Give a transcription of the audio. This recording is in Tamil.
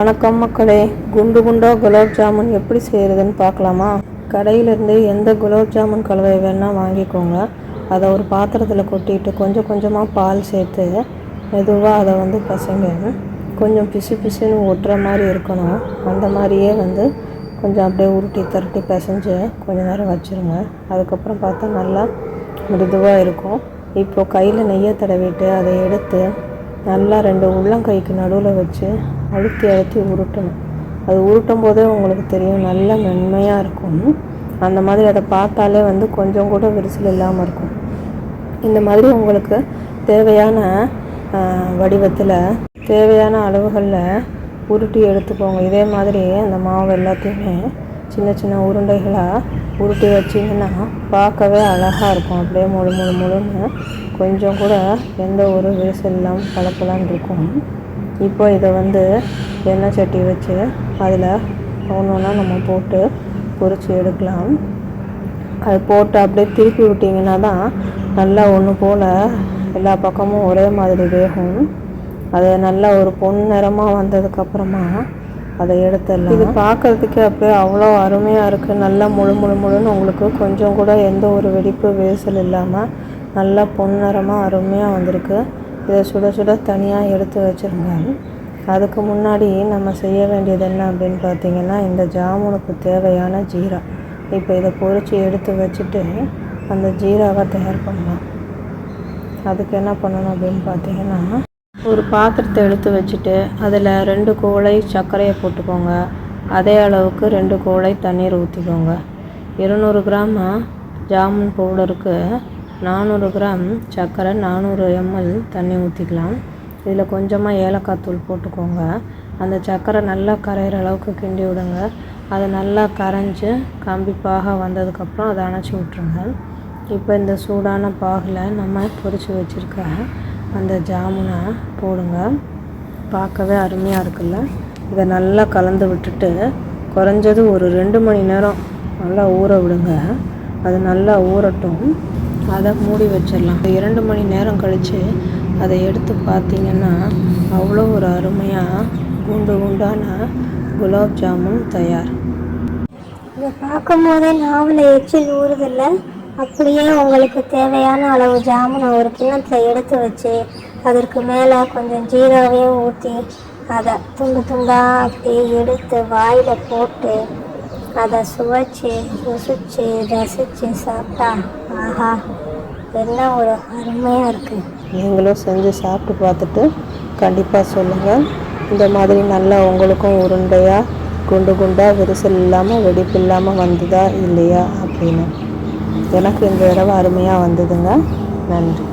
வணக்கம் மக்களே. குண்டு குண்டா குலாப் ஜாமுன் எப்படி செய்கிறதுன்னு பார்க்கலாமா? கடையிலேருந்து எந்த குலாப் ஜாமுன் கலவை வேணால் வாங்கிக்கோங்க. அதை ஒரு பாத்திரத்தில் கொட்டிட்டு கொஞ்சம் கொஞ்சமாக பால் சேர்த்து மெதுவாக அதை வந்து பசங்க கொஞ்சம் பிசு பிசுன்னு ஒட்டுற மாதிரி இருக்கணும். அந்த மாதிரியே வந்து கொஞ்சம் அப்படியே உருட்டி திரட்டி பிசைஞ்சு கொஞ்சம் நேரம் வச்சுருங்க. அதுக்கப்புறம் பார்த்தா நல்லா மிருதுவாக இருக்கும். இப்போது கையில் நெய்யை தடவிட்டு அதை எடுத்து நல்லா ரெண்டு உள்ளங்கைக்கு நடுவில் வச்சு அழுத்தி அழுத்தி உருட்டணும். அது உருட்டும் போதே உங்களுக்கு தெரியும் நல்லா மென்மையாக இருக்கும். அந்த மாதிரி அதை பார்த்தாலே வந்து கொஞ்சம் கூட விரிசல் இல்லாமல் இருக்கும். இந்த மாதிரி உங்களுக்கு தேவையான வடிவத்தில் தேவையான அளவுகளில் உருட்டி எடுத்துக்கோங்க. இதே மாதிரி அந்த மாவு எல்லாத்தையுமே சின்ன சின்ன உருண்டைகளாக உருட்டி வச்சிங்கன்னா பார்க்கவே அழகாக இருக்கும். அப்படியே முழு முழு முழுன்னு கொஞ்சம் கூட எந்த ஒரு விரிசல் இல்லாமல் பளபளன்னு இருக்கும். இப்போ இதை வந்து எண்ணெய் சட்டி வச்சு அதில் ஒன்று ஒன்றா நம்ம போட்டு பொரித்து எடுக்கலாம். அது போட்டு அப்படியே திருப்பி விட்டிங்கன்னா தான் நல்லா ஒன்று போல் எல்லா பக்கமும் ஒரே மாதிரி வேகும். அது நல்லா ஒரு பொன் நிறமாக வந்ததுக்கப்புறமா அதை எடுத்துடலாம் இது பார்க்குறதுக்கே அப்படியே அவ்வளோ அருமையாக இருக்குது நல்லா முழு முழு முழுன்னு உங்களுக்கு கொஞ்சம் கூட எந்த ஒரு வெடிப்பு வேசல் இல்லாமல் நல்லா பொன்னிறமாக அருமையாக வந்திருக்கு. இதை சுட சுட தனியாக எடுத்து வச்சுருந்தாங்க அதுக்கு முன்னாடி நம்ம செய்ய வேண்டியது என்ன அப்படின்னு பார்த்தீங்கன்னா இந்த ஜாமுனுக்கு தேவையான ஜீரா. இப்போ இதை பொறிச்சு எடுத்து வச்சுட்டு அந்த ஜீராவை தயார் பண்ணலாம். அதுக்கு என்ன பண்ணணும் அப்படின்னு பார்த்தீங்கன்னா ஒரு பாத்திரத்தை எடுத்து வச்சுட்டு அதில் ரெண்டு கோழை சர்க்கரையை போட்டுக்கோங்க. அதே அளவுக்கு ரெண்டு கோழை தண்ணீர் ஊற்றிக்கோங்க இருநூறு கிராம் ஜாமுன் பவுடருக்கு நானூறு கிராம் சர்க்கரை நானூறு எம்எல் தண்ணி ஊற்றிக்கலாம் இதில் கொஞ்சமாக ஏலக்காய் தூள் போட்டுக்கோங்க. அந்த சர்க்கரை நல்லா கரையிற அளவுக்கு கிண்டி விடுங்க. அது நல்லா கரைஞ்சி கம்பிப்பாக வந்ததுக்கப்புறம் அதை அணைச்சி விட்ருங்க இப்போ இந்த சூடான பாகில் நம்ம பொறிச்சு வச்சுருக்க அந்த ஜாமுனை போடுங்க. பார்க்கவே அருமையாக இருக்குல்ல? இதை நல்லா கலந்து விட்டுட்டு குறைஞ்சது ஒரு ரெண்டு மணி நேரம் நல்லா ஊற விடுங்க. அது நல்லா ஊறட்டும். அதை மூடி வச்சிடலாம். இரண்டு மணி நேரம் கழித்து அதை எடுத்து பார்த்தீங்கன்னா அவ்வளோ ஒரு அருமையாக குண்டு குண்டான குலாப் ஜாமுன் தயார். இதை பார்க்கும் போதே நாவல எச்சில் ஊறுதில்லை? அப்படியே உங்களுக்கு தேவையான அளவு ஜாமுனை ஒரு கிண்ணத்தில் எடுத்து வச்சு அதற்கு மேலே கொஞ்சம் ஜீராவையும் ஊற்றி அதை துண்டு துண்டாக அப்படியே எடுத்து வாயில் போட்டு அதை சுவைச்சு ருசிச்சு ரசித்து சாப்பிட்டா ஆஹா என்ன ஒரு அருமையாக இருக்குது நீங்களும் செஞ்சு சாப்பிட்டு பார்த்துட்டு கண்டிப்பாக சொல்லுங்கள் இந்த மாதிரி நல்லா உங்களுக்கும் உருண்டையாக குண்டு குண்டாக விரிசல் இல்லாமல் வெடிப்பு இல்லாமல் வந்ததா இல்லையா அப்படின்னு. எனக்கு இந்த தடவை அருமையாக வந்ததுங்க. நன்றி.